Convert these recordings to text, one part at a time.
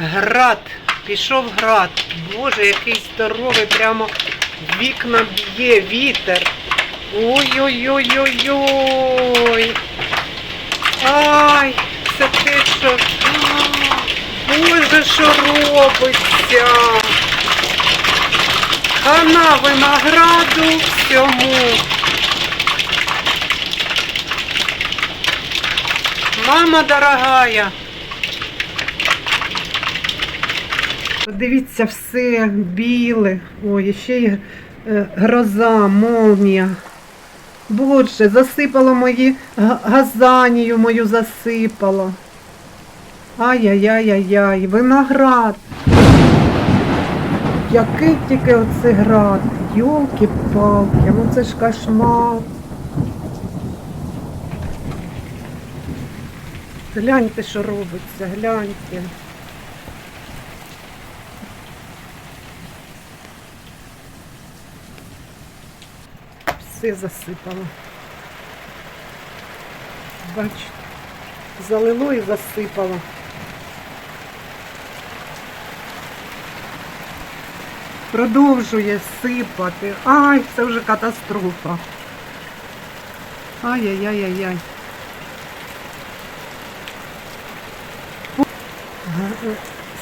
Град. Пішов град. Боже, який здоровий, прямо вікна б'є вітер. Ой-ой-ой-ой-ой. Ай, це те, що. Боже, що робиться. Хана винограду всьому. Мама дорогая. Подивіться, все біле. Ой, ще й е, гроза, молнія. Боже, засипало мої газанію мою засипало. Ай-яй-яй-яй-яй, виноград. Який тільки оце град. Йолки-палки, ну це ж кошмар. Гляньте, що робиться, гляньте. Все засипало. Бачите, залило і засипало. Продовжує сипати. Ай, це вже катастрофа. Ай-яй-яй-яй-яй.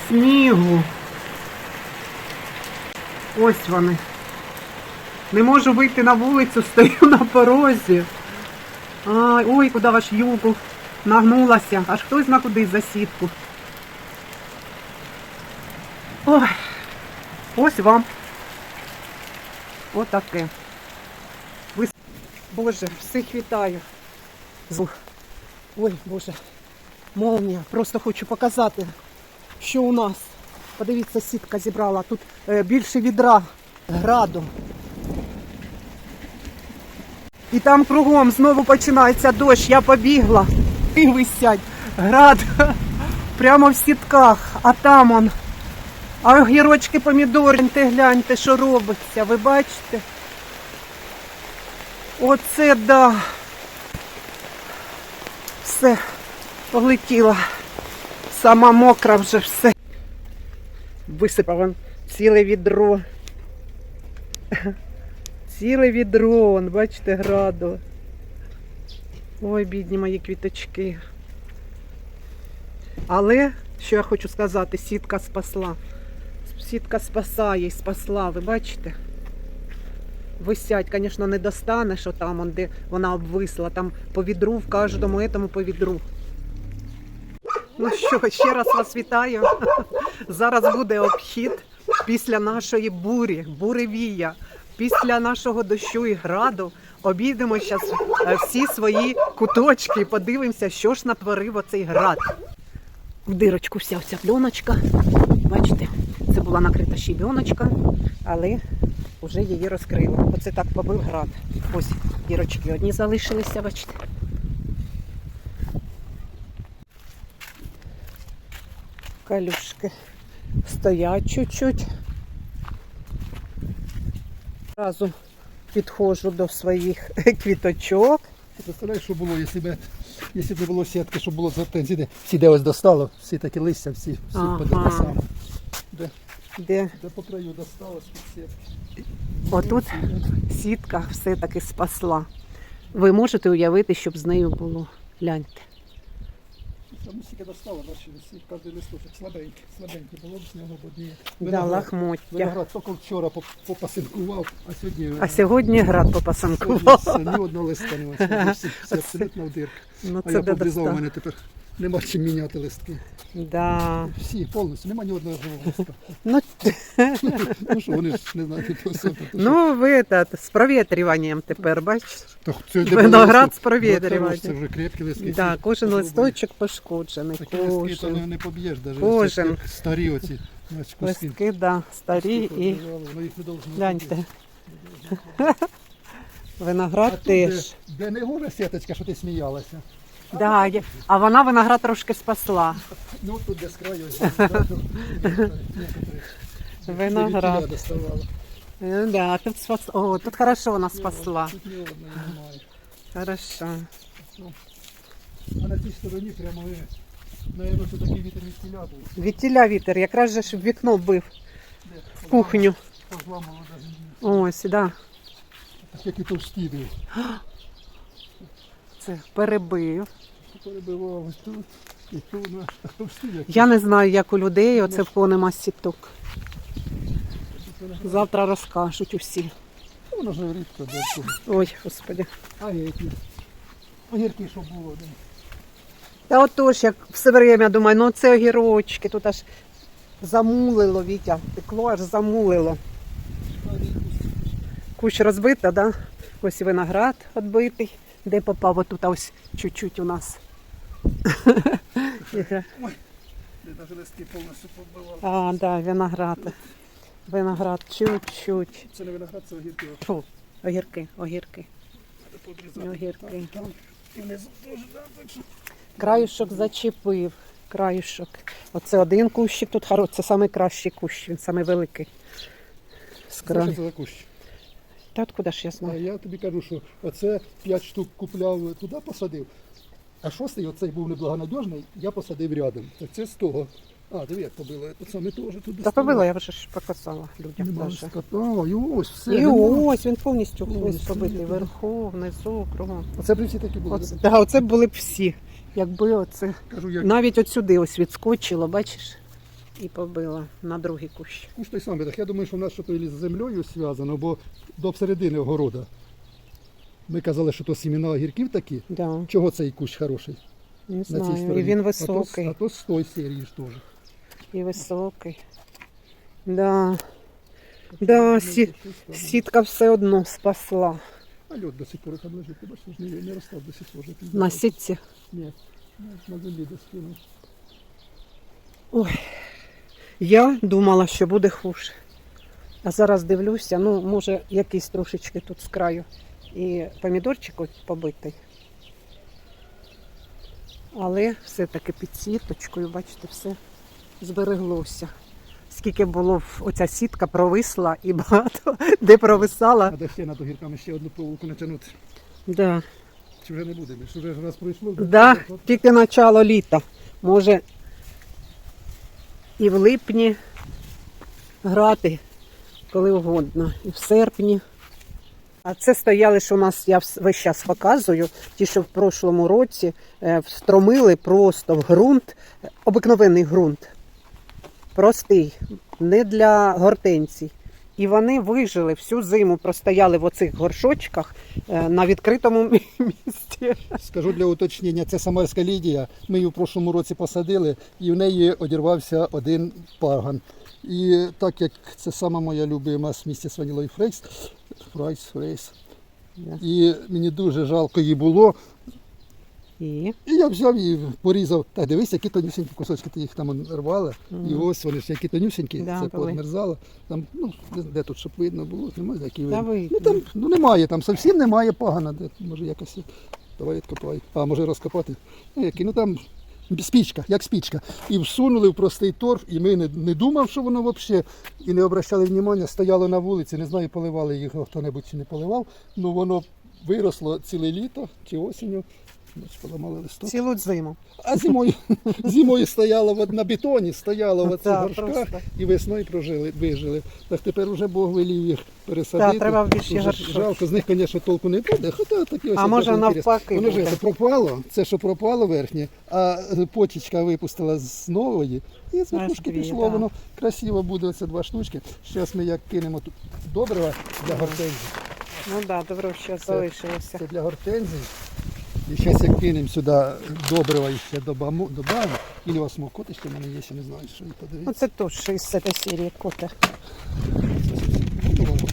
Снігу. Ось вони. Не можу вийти на вулицю, стою на порозі. Ай, ой, куди ваш югу нагнулася. Аж хтось зна куди за сітку. Ой, ось вам. Отаке. Ви... Боже, всіх вітаю. Ой, Боже, молнія. Просто хочу показати, що у нас. Подивіться, сітка зібрала. Тут е, більше відра граду. І там кругом знову починається дощ, я побігла. І висять. Град прямо в сітках, а там он. А огірочки помідори, гляньте, що робиться, ви бачите? Оце да. Все, полетіла. Сама мокра вже все. Висипав ціле відро. Ціле відро, он, бачите, граду. Ой, бідні мої квіточки. Але, що я хочу сказати, сітка спасла. Сітка спасає і спасла, ви бачите? Висять, звісно, не достане, що там, де вона обвисла, там по відру в кожному этому по відру. Ну що, ще раз вас вітаю. Зараз буде обхід після нашої бурі, буревія, після нашого дощу і граду. Обійдемо зараз всі свої куточки і подивимося, що ж натворив оцей град. В дирочку вся ця пленочка. Бачите, це була накрита щебіночка, але вже її розкрило. Оце так побив град. Ось дірочки одні залишилися, бачите. Калюшки стоять чуть-чуть. Зразу підходжу до своїх квіточок. Представляєш, що було, якщо б, якщо б не було сітки, що було гортензії, всі де ось достало, всі такі листя, всі, всі Ага. саме. Де, Де де по краю досталось від сітки. отут сітка все-таки спасла. Ви можете уявити, щоб з нею було. Гляньте. Там стільки достало, бачиш, кожен листочок слабенький, слабенький було б з нього б одні. Да, лахмоття. Виноград тільки вчора поп- попасинкував, а сьогодні А сьогодні град сьогодні попасанкував. все, ні одного листка не ось, всі, всі абсолютно в дирк. Ну А це я де у достав. мене тепер нема чим міняти листки. Да. Всі, повністю, нема ні одного живого листка. Ну, Ну що, вони ж не знають, ну ви з провітрюванням тепер, бачиш? Це Виноград з провітрювання. Це вже крепкі листки. Да, кожен листочок пошкоджений. Такі листки то не, Кожен. не поб'єш навіть. Кожен. Старі оці. значить, куски. Листки, да, старі і Воно їх не должно гляньте. Виноград де, теж. де не гора сіточка, що ти сміялася. Да, а вона виноград трошки спасла. Ну тут де з краю. ось, некоторі-. Виноград. Від тіля доставала. Е, Да, тут спас... О, тут хорошо вона спасла. Тут ні одної немає. Хорошо. А на цій стороні прямо е, Наверно, це такий вітер від тіля був. Вітіля вітер, якраз же ж в вікно бив Де? в кухню. Позламало навіть. Ось, да. Так як і товсті був. Це перебив. Перебивали тут і тут на Я не знаю, як у людей, оце в кого нема сіток. Завтра розкажуть усі. Воно ж рідко де. Ой, господи. А які? Огірки, що було. де. Та отож, як все время думаю, ну це огірочки, тут аж замулило, Вітя, текло, аж замулило. Кущ розбита, да? Ось і виноград відбитий. Де попав отут, а ось чуть-чуть у нас. Навіть листки повністю побивали. А, да, виноград. Виноград чуть-чуть. Це не виноград, це огірки. Фу, огірки, огірки, огірки. Там і внизу теж, да, так що. Краюшок зачепив. Краюшок. Оце один кущик тут хороший, це найкращий кущ, він самий великий. З Це за кущ? Та откуда ж я А знаю? я тобі кажу, що оце 5 штук купляв, туди посадив. А шостий, оцей був неблагонадіжний, я посадив рядом. Так це з того. А, диви, як побило. Це саме теж туди. Та побила, я вже ж показала людям. Нема даже. скота. І ось все. І нема. ось він повністю Ось, побитий ні, вверху, внизу, кругом. Оце при всі такі були. Оце, да, оце були б всі. Якби оце. Кажу, як Навіть от сюди ось відскочило, бачиш? І побило на другий кущ. куш той самий. Так я думаю, що в нас щось з землею зв'язано, бо до середини огорода. Ми казали, що то сімена огірків такі. Да, Чого цей кущ хороший? не На цій стороні. І він А то, а то з той серії ж теж. і високий. Да. Да, сі... сітка все одно спасла. А льот до сих пор там лежить, ти бачиш, не, не розстав до сих пор. На сітці. Ні, на землі до спину. Ой, я думала, що буде хуже. А зараз дивлюся, ну, може, якийсь трошечки тут з краю. І помідорчик побитий. Але все-таки під сіточкою, бачите, все збереглося. Скільки було оця сітка провисла і багато де провисала. А де ще над огірками ще одну проволоку натягнути. Да. Чи вже не буде? Що вже раз пройшло? Да, тільки начало літа. Може і в липні грати, коли угодно, і в серпні. А це стояли, що у нас, я весь час показую, ті, що в прошлому році е, встромили просто в ґрунт, обикновений ґрунт, простий, не для гортензій. І вони вижили всю зиму, простояли в оцих горшочках е, на відкритому місці. Скажу для уточнення, це самарська лідія. Ми її в прошлому році посадили, і в неї одірвався один паган. І так як це сама моя любима місця з ванілою фрейс, фрейс. Да. І мені дуже жалко її було. І І я взяв і порізав. Так, дивись, які тонюсенькі кусочки ти їх там рвала. І ось вони ж які тонюсенькі, Да, це були. поодмерзало. Там, ну, де, де тут, щоб видно було, немає які Та. Ну там ну, немає, там зовсім немає погано. Де, може якось. Давай відкопай. А може розкопати. Ну, які, ну там спічка, як спічка. І всунули в простий торф, і ми не, не думав, що воно взагалі, і не обращали внимання, стояло на вулиці, не знаю, поливали їх хто-небудь чи не поливав. Ну воно виросло ціле літо чи осінню. Бач, поламали листок. цілу зиму. А зимою, зимою стояло на бетоні, стояло в Ну, оцих горшках і весною прожили, вижили. Так тепер вже Бог велів їх пересадити. Так, треба більші Уже. Жалко, з них, звісно, толку не буде. Хоча такі ось А може навпаки Воно це пропало, це що пропало верхнє, а почечка випустила з нової. І з верхушки пішло, воно красиво буде, оце два штучки. Зараз ми як кинемо тут добрива для гортензії. Ну так, да, добре, що залишилося. Це для гортензій. І зараз як кинемо сюди добрива ще додамо. Или осмокоти ще в мене є, ще не знаю, що і Ну подивіться. це теж із цієї серії кота.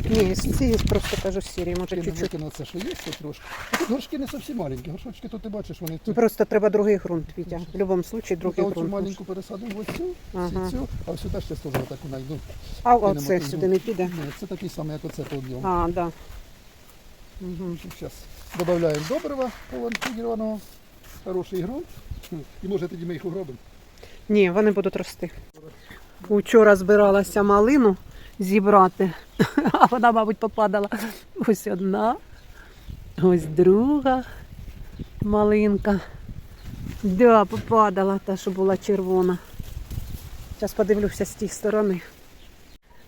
Ні, з цієї просто кажу серії, може чуть-чуть. викинув це, що є, це трошки. Горшки не зовсім маленькі, горшочки тут ти бачиш, вони тут. Просто треба другий ґрунт, Вітя. В будь-якому випадку другий оцю ґрунт. маленьку пересадимо в оцю, Ага. цю, а сюди ще теж таку найду. А оце сюди не піде. Ні, це такий самий, як оце по об'єму. А, так. Да. Угу. Зараз додаємо добрива полонкірованого, хороший ґрунт. І може тоді ми їх угробимо. Ні, вони будуть рости. Учора збиралася малину зібрати, а вона, мабуть, попадала. Ось одна, ось друга малинка. Да, попадала та, що була червона. Зараз подивлюся з тієї сторони.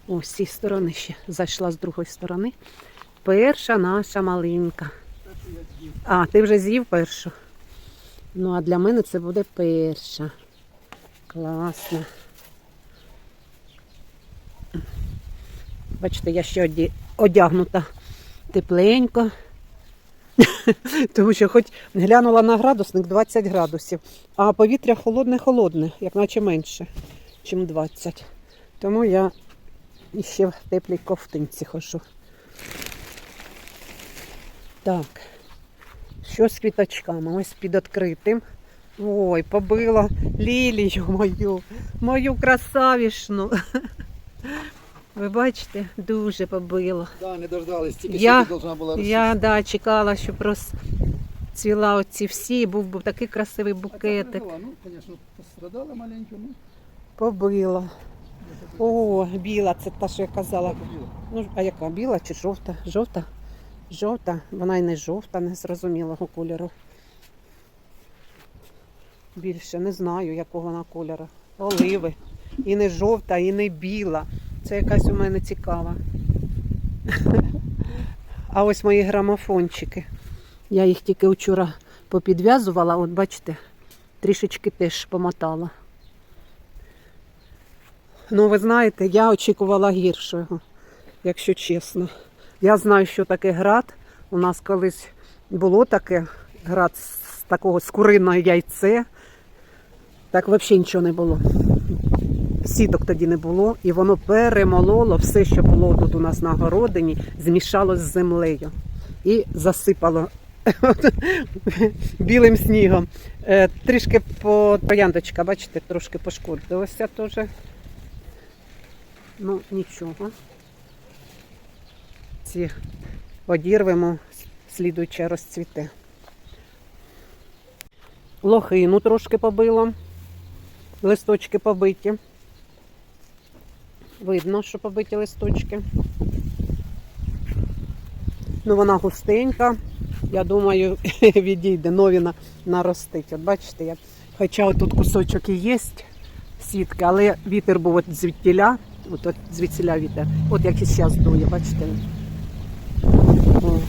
О, з цієї сторони ще зайшла з другої сторони. Перша наша малинка. А, ти вже з'їв першу? Ну, а для мене це буде перша. Класно. Бачите, я ще одягнута тепленько. Тому що хоч глянула на градусник 20 градусів, а повітря холодне-холодне, як наче менше, ніж 20. Тому я ще в теплій ковтинці хожу. Так, що з квіточками? Ось під відкритим. Ой, побила лілію мою, мою красавішну. Ви бачите, дуже побила. Да, не дождались, тільки Я- должна була Я да, чекала, щоб розцвіла оці всі, був би такий красивий букетик. Ну, звісно, пострадала маленько, ну. Побила. О, біла, це та, що я казала. Ну, а яка біла чи жовта? Жовта? Жовта, вона й не жовта, не зрозумілого кольору. Більше не знаю, якого вона кольору. Оливи. І не жовта, і не біла. Це якась у мене цікава. А ось мої грамофончики. Я їх тільки вчора попідв'язувала, от бачите, трішечки теж помотала. Ну, ви знаєте, я очікувала гіршого, якщо чесно. Я знаю, що таке град. У нас колись було таке град з такого з куриного яйце. Так взагалі нічого не було. Сіток тоді не було, і воно перемололо все, що було тут у нас на городині, змішало з землею і засипало білим снігом. Е, Трішки по трояндочка, бачите, трошки пошкодилося теж. Ну, нічого. Ці одірвемо, слідуюче розцвіте. Лохину трошки побило. Листочки побиті. Видно, що побиті листочки. Ну, вона густенька. Я думаю, відійде, нові на- наростить. От бачите, як. Хоча тут кусочок і є сітки, але вітер був от звідтіля, от, от звідсіля вітер. От як і зараз дує, бачите. О,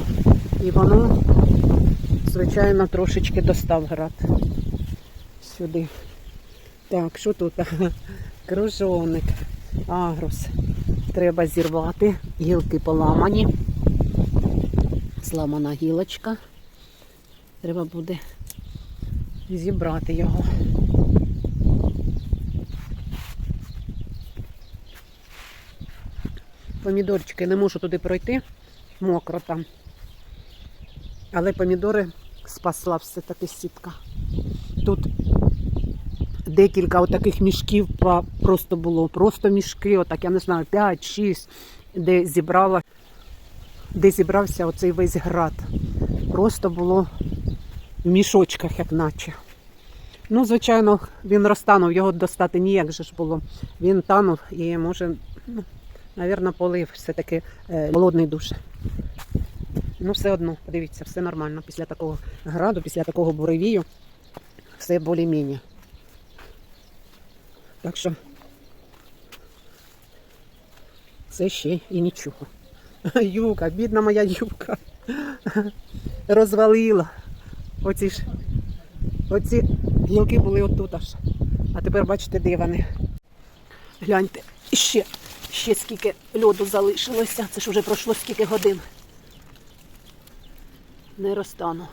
і воно, звичайно, трошечки достав град сюди. Так, що тут? Кружоник, агрус. Треба зірвати. Гілки поламані. Зламана гілочка. Треба буде зібрати його. Помідорчики не можу туди пройти, мокро там. Але помідори спасла все-таки сітка. Тут декілька отаких мішків просто було. Просто мішки, отак, я не знаю, 5-6, де зібрала, де зібрався оцей весь град. Просто було в мішочках, як наче. Ну, звичайно, він розтанув, його достати ніяк же ж було. Він танув і може, ну, навірно, полив все-таки е, холодний душ. Ну, все одно, подивіться, все нормально. Після такого граду, після такого буревію, все більш-менш. Так що це ще і нічого. Юка, бідна моя юка. Розвалила. Оці ж оці гілки були отут аж. А тепер бачите, де вони. Гляньте, ще, ще скільки льоду залишилося. Це ж вже пройшло скільки годин. Не розтану.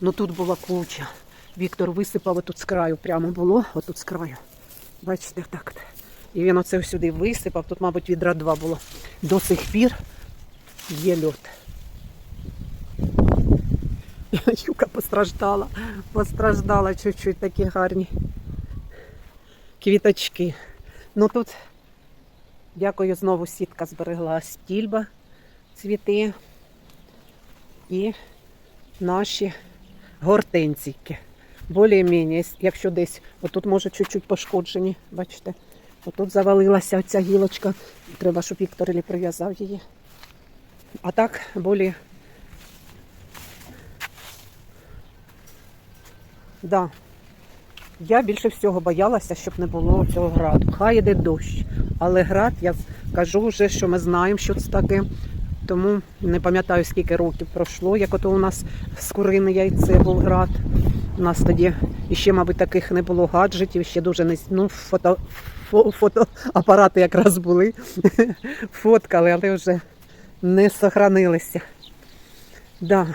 Ну тут була куча. Віктор висипав отут з краю, прямо було, отут з краю. Бачите, так. І він оце сюди висипав. Тут, мабуть, відра два було. До сих пір є льод. Юка постраждала. Постраждала чуть-чуть такі гарні квіточки. Ну тут, дякую, знову сітка зберегла стільба, цвіти і наші гортензійки. Більш-менш, якщо десь, отут може чуть-чуть пошкоджені, бачите, отут завалилася оця гілочка. Треба, щоб Віктор Ілі прив'язав її. А так, більш Да. Я більше всього боялася, щоб не було цього граду. Хай іде дощ. Але град, я кажу вже, що ми знаємо, що це таке. Тому не пам'ятаю, скільки років пройшло, як ото у нас з курине яйце був град. У нас тоді іще, мабуть, таких не було гаджетів, ще дуже не ну, фото, фо- фотоапарати якраз були. Фоткали, але вже не сохранилися. Да.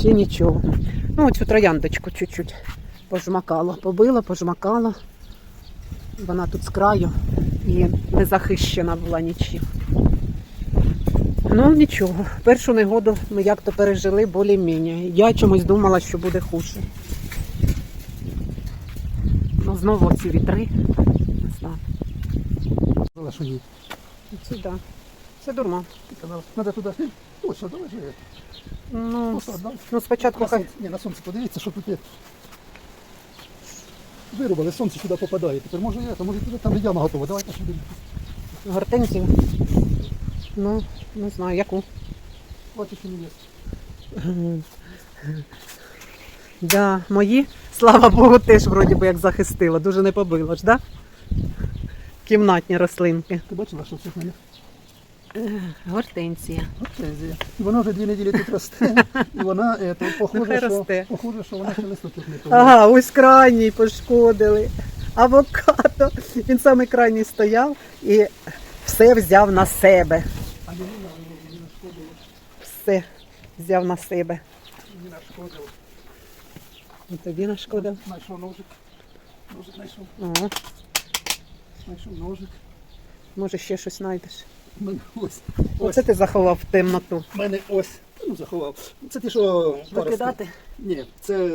Ще нічого. Ну, оцю трояндочку чуть-чуть пожмакало. Побила, пожмакало. Вона тут з краю і не захищена була нічим. Ну нічого, першу негоду ми як-то пережили більш-менш. Я чомусь думала, що буде хуже. Ну, знову ці вітри. Не знаю. Сказала, що ні. Це да. Це. Сказала, Треба туди. Точно, давай же. Ну, Просто ну спочатку На хай. сонце, ні, на сонце подивіться, що тут є. Вирубали, сонце сюди попадає. Тепер може я, то може туди там яма готова. Давайте сюди. Гортензію. Ну, не знаю, яку. Бачиш, що не є. Да, мої, слава Богу, теж вроді би як захистила. Дуже не побило ж, да? Кімнатні рослинки. Ти бачила, що в мене? Гортензія. Гортензія. І вона вже дві неділі тут росте. І вона, е, то, Нехай похоже, що, росте. похоже, що вона ще листочок не повинна. Ага, ось крайній пошкодили. Авокадо. Він самий крайній стояв і все взяв на себе. А мені не нашкодило, Все взяв на себе. не нашкодило. І тобі нашкодив. Знайшов ножик. Ножик знайшов. О, Знайшов ножик. може ще щось знайдеш. У мене ось. Оце ти заховав в темноту. У мене ось. Ну, заховав. Це ті, що Викидати? Ні, це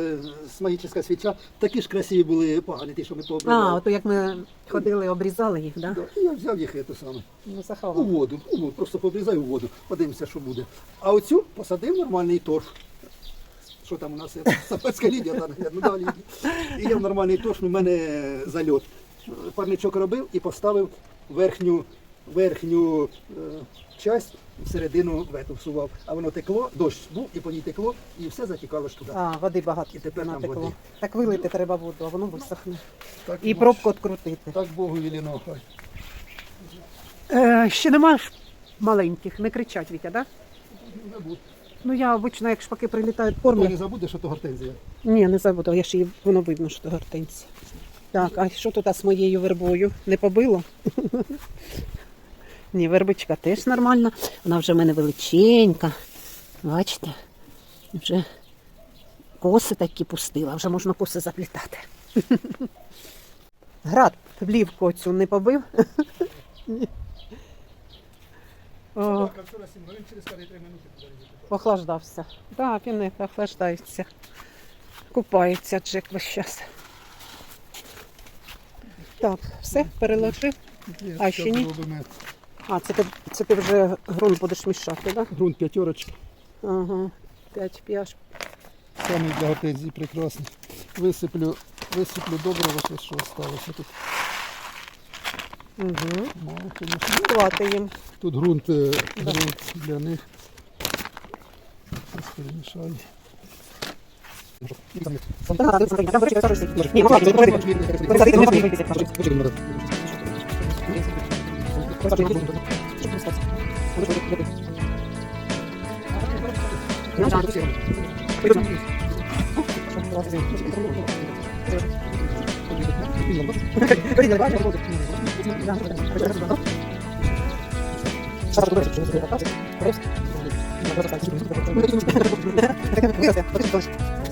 магічна свіча. Такі ж красиві були погані, ті, що ми пообрали. А, ото як ми ходили, обрізали їх, да? І я взяв їх це саме. Ну, У заховав. воду. У воду. Просто пообрізаю у воду. Подивимося, що буде. А оцю посадив нормальний торф. Що там у нас? є? Сапецька лінія, там, ну да, лінія. І я в нормальний торф, у мене зальот. Парничок робив і поставив верхню, верхню е, часть всередину в всував. А воно текло, дощ був, і по ній текло, і все затікало ж туди. А, води багато І тепер там води. Так вилити треба воду, а воно висохне. Так, І пробку відкрутити. Так Богу віліно. Е, ще нема ж маленьких, не кричать Вітя, да? Ну я обично, як шпаки прилітають, кормлю. не забуде, що то гортензія. Ні, не забуду, я ще її, воно видно, що то гортензія. Так, а що тут з моєю вербою? Не побило? Ні, вербичка теж нормальна. Вона вже в мене величенька. Бачите? Вже коси такі пустила, вже можна коси заплітати. Град плівку цю не побив. Ні. О, вчора 7 хвилин, через 3 минути Охлаждався. Так, він не охлаждається. Купається Джек час. Так, все, переложив. А, ще ні? А, це ти, це ти вже ґрунт будеш мішати, так? Грунт п'ятерочка. Да? Ага. П'ять п'яш. Саме для гортензії прекрасний. Висиплю, висиплю добре, ось що залишилося тут. Угу. Мало. Давати їм. Тут ґрунт, е, ґрунт для них. Зараз перемішаю. Ні, можна, можна, можна. Воно Gracias.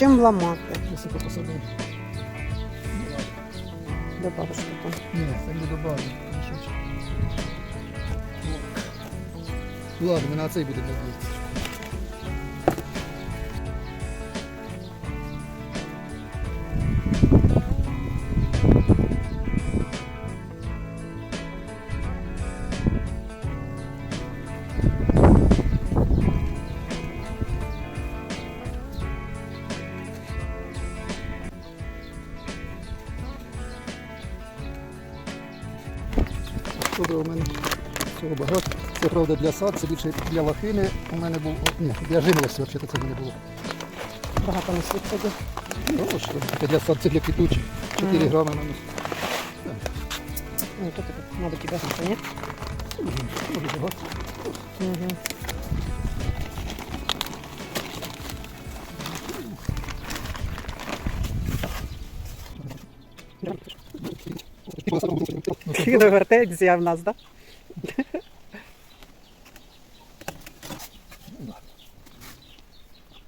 зачем ламати? Добавиш потім. Ні, це не добавлю. Ладно, на цей будемо надіятися. Багато. Це правда для сад, це більше для лохини. У мене був. Ні, для жимолості взагалі це мене було. Багато не світить. Ну, що, це для сад, це для квітучих. 4 Мгм. грами на них. Ну, тут, і багато, ні? Дуже багато. Угу. Кіногортензія в нас, так?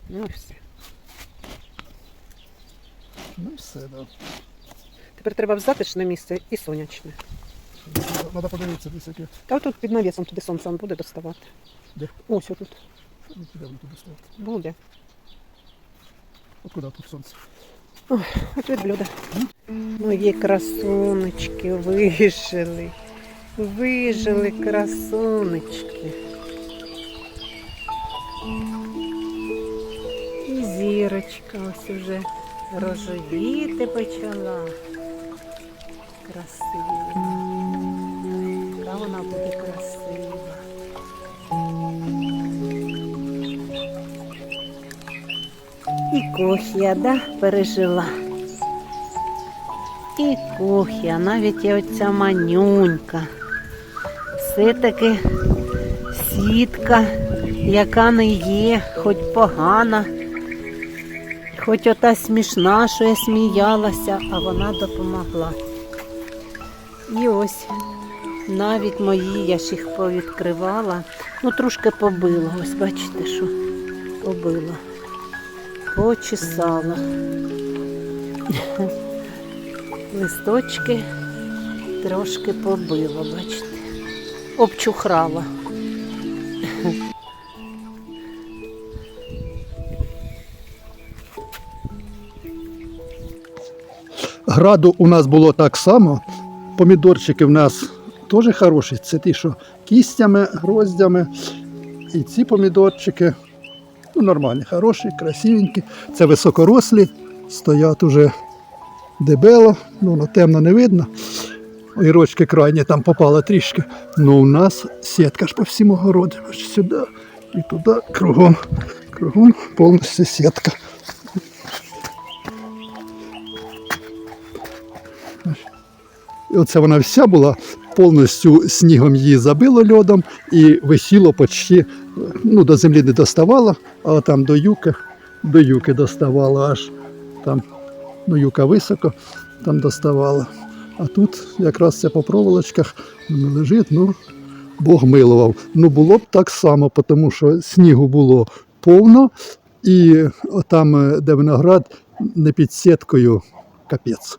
Ну і все. Ну і все, да. Тепер треба в затишне місце і сонячне. Треба подивитися, десь яке. Та отут під навісом туди сонце он буде доставати. Де? Ось отут. Ну, Куди воно туди ставити? Буде. От куди тут сонце? От від блюда. Мої красунечки вижили. Вижили красунечки. І зірочка ось уже рожевіти почала. Красива. Та вона буде красива. І кохія, да, пережила. І кухня, навіть і оця манюнька. Все-таки сітка, яка не є, хоч погана, хоч ота смішна, що я сміялася, а вона допомогла. І ось навіть мої, я ж їх повідкривала, ну трошки побила. Ось бачите, що побила. Почесала. Листочки трошки побила, бачите. Обчухрала. Граду у нас було так само. Помідорчики в нас теж хороші. Це ті, що кістями, гроздями. І ці помідорчики ну, нормальні, хороші, красивенькі. Це високорослі, стоять уже дебело, ну, воно темно не видно. Огірочки крайні там попало трішки. Ну у нас сітка ж по всім огородам. Сюди і туди, кругом. Кругом повністю сітка. Оце вона вся була повністю снігом її забило льодом і висіло почти, ну, до землі не доставало, а там до юки, до юки доставало аж там, ну, юка високо, там доставало. А тут якраз це по проволочках лежить, ну, Бог милував. Ну було б так само, тому що снігу було повно, і там, де виноград, не під сіткою капець.